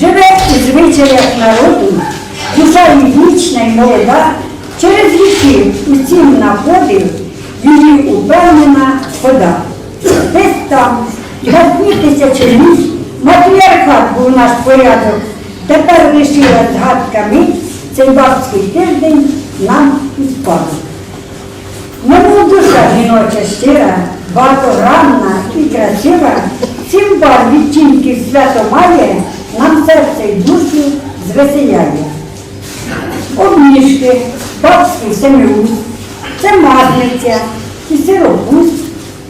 Живе у звичаях народу, душа її вічна й молода, через віки усім на подив її упевнена хода. Десь там, на дві тисячоліть, матріархат був наш порядок. Тепер лишила згадка мить, цей бабський тиждень нам і спадок. Мов душа жіноча щира, багатогранна і красива, сім бар відтінків свято має, нам серце й душу звеселяє. Обніжки, бабський семиуст, це мазниця і сиропуст,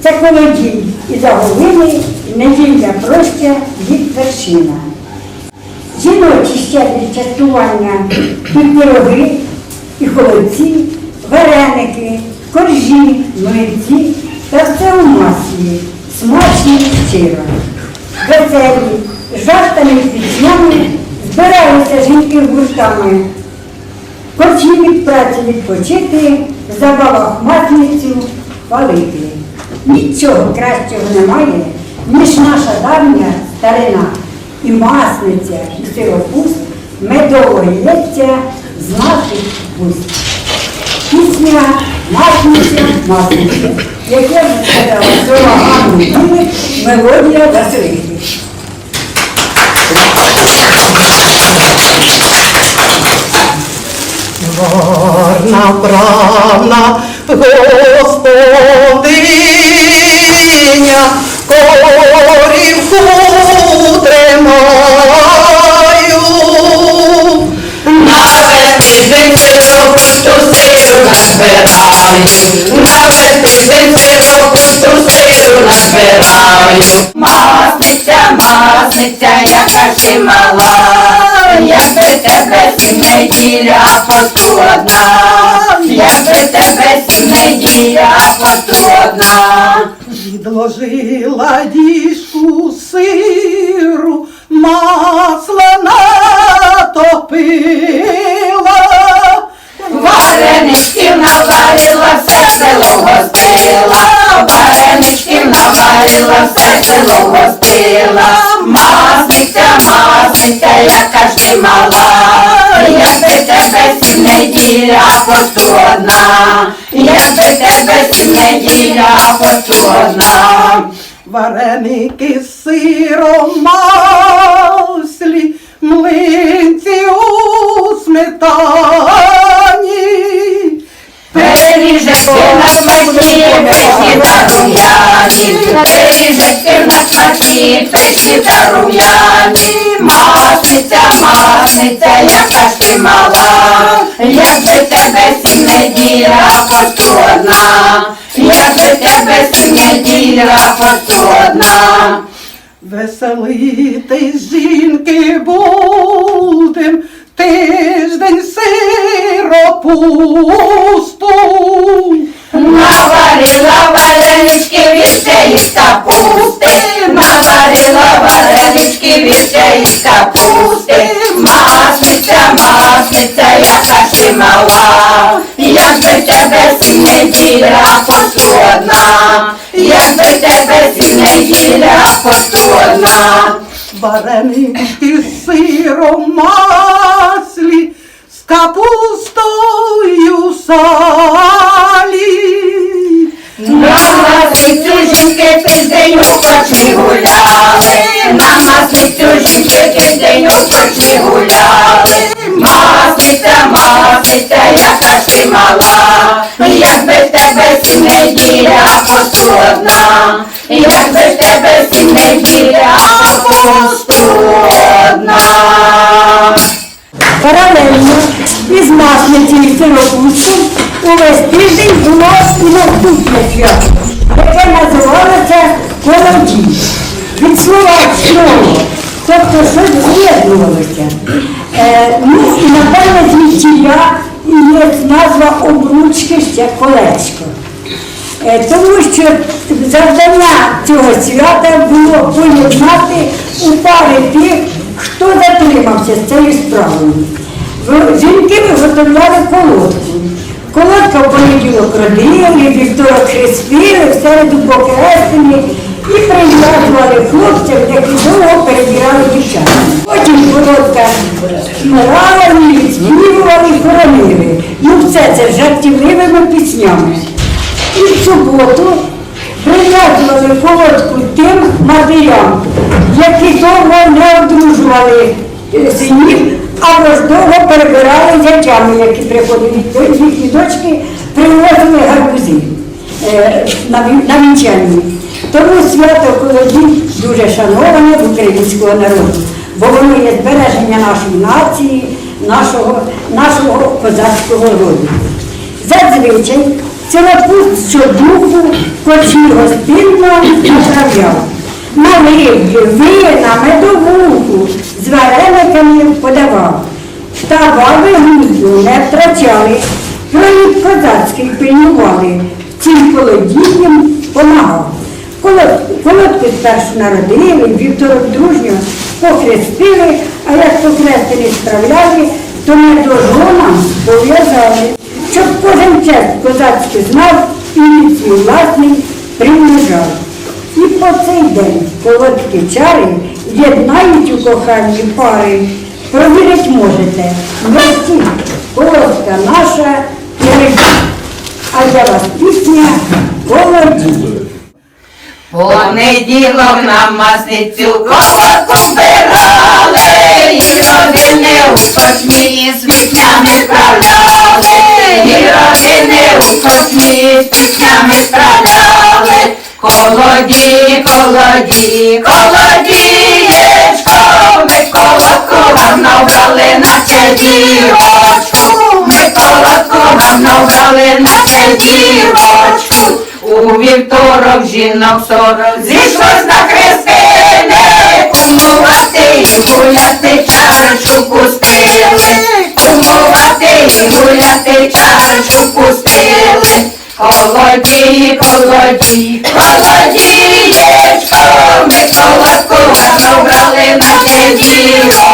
це колодій і заговини, і неділя проща від вершина. Жіночі щедрі частування і пироги, і холодці, вареники, коржі, млинці та все у маслі, смачні і щиро. Веселі, жартами піснями збиралися жінки гуртами. Хочі від праці відпочити, забавах матницю палити. Нічого кращого немає, ніж наша давня старина. І масниця, і сиропуст медово лється з наших вуст. Пісня, масниця, масниця, як я вже сказала, слова Ганни Білик, мелодія Василики. Гарна правна господиня, корівку тримаю. На тиждень сирок, ту сиру назбираю. На тиждень сирок, ту сиру назбираю. Масниця, масниця, яка ти мала. Якби тебе сім неділя посту одна. Якби тебе сім неділя посту одна. Відложила діжку сиру, масла натопила. Вареничків наварила, все село гостила, вареничків наварила, все село гостила. Масниця, масниця, яка ж ти мала, якби тебе сім неділя одна, якби тебе сім неділя одна. Вареники з сиром маслі, млинці у сметані. Масниця, масниця, яка ти мала, якби тебе сім неділя одна, якби тебе сім неділя одна. Веселити жінки будем тиждень сиропусту. Варенички капусти, масниця, масниця, яка ти мала, якби тебе сім неділя посту одна, якби тебе сім неділя посту одна. Варенички з сиром маслі, з капустою салі. На масницю жінки тиждень у кочі гуляли, на жінки тиждень у кочі гуляли. Масниця, масниця, яка ж ти мала, якби в тебе сім неділя одна, тебе сім неділя одна. Паралельно із масниці і сиропустом увесь тиждень було і наступне свято, яке називалося колодій. Від слова слово, тобто щось з'єднувалося. Е, ну і напевно звідтіля і є назва обручки ще колечко. Е, Тому що завдання цього свята було поєднати у пари тих, хто затримався з цією справою. Жінки виготовляли колодку. Колодка в понеділок родили, вівторок хрестили, в середу покрестили і прив'язували хлопців, які довго перебирали дівчат. Потім смирали, відспівували, хоронили. І все це жартівливими піснями. І в суботу прив'язували колодку тим матерям, які довго не одружували е, синів, або ж довго перебирали зятями, які приходили. Їхні дочки привозили гарбузи е, на вінчанні. Тому свято Колодій дуже шановане в українського народу, бо воно є збереження нашої нації, нашого, нашого козацького роду. Зазвичай цілопуст щодуху кочі гостинно направляв. Налив вина, медовуху, з варениками подавав. Та баби гуду не втрачали, проліт козацький пильнували, цим колодіям помагав. Колод- Колодку спершу народили, вівторок дружньо похрестили, а як похрестили справляли, то не до жонам пов'язали, щоб кожен честь козацький знав і від свій власний примножав. І по цей день колодки чари єднають у коханні пари. Провірить можете, мерсі, колодка наша. А для вас пісня. Понеділок на масницю колодку збирали, і родини у кочмі з піснями справляли, і родини у кочмі з піснями справляли. Колоді, колоді, колодієчко, ми вам набрали, наче дівочку, ми колодку вам набрали, наче дівочку. У вівторок жінок сорок. Зійшлось на хрестини, кумувати і гуляти чарочку пустили, кумувати і гуляти чарочку пустили. Колоді, колоді, колодієчко, ми колодку брали на дівочку,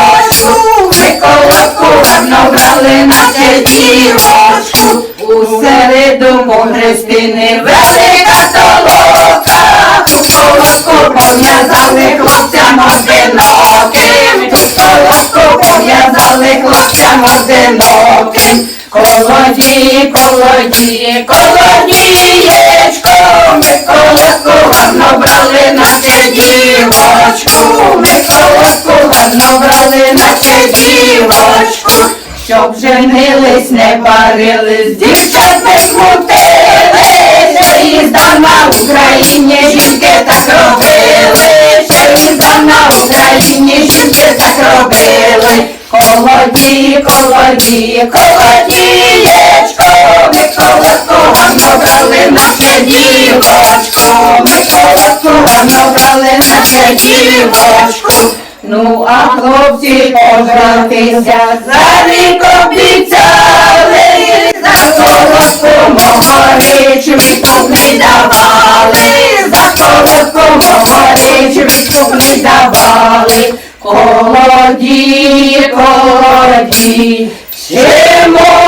на. У середу по Христини велика толока, у колодку пов'язали хлопцям одиноким, у колодку пов'язали хлопцям одиноким. Колоді, колоді, колодієчко, ми колодку гарно брали, наче дівочку, ми колодку гарно брали, наче дівочку, щоб женились, не парились, дівчат не смутили, що їзда на Україні жінки так робили, що їзда на Україні жінки так робили. Колоді, колоді, колодієчко, ми колодку гарно брали, наче дівочку, ми колодку гарно брали, наче дівочку. Ну, а хлопці пожратися за рік обіцяли, за колодку мого річ відкуп не давали, за колодку мого річ відкуп не давали. Колоді, колоді, чому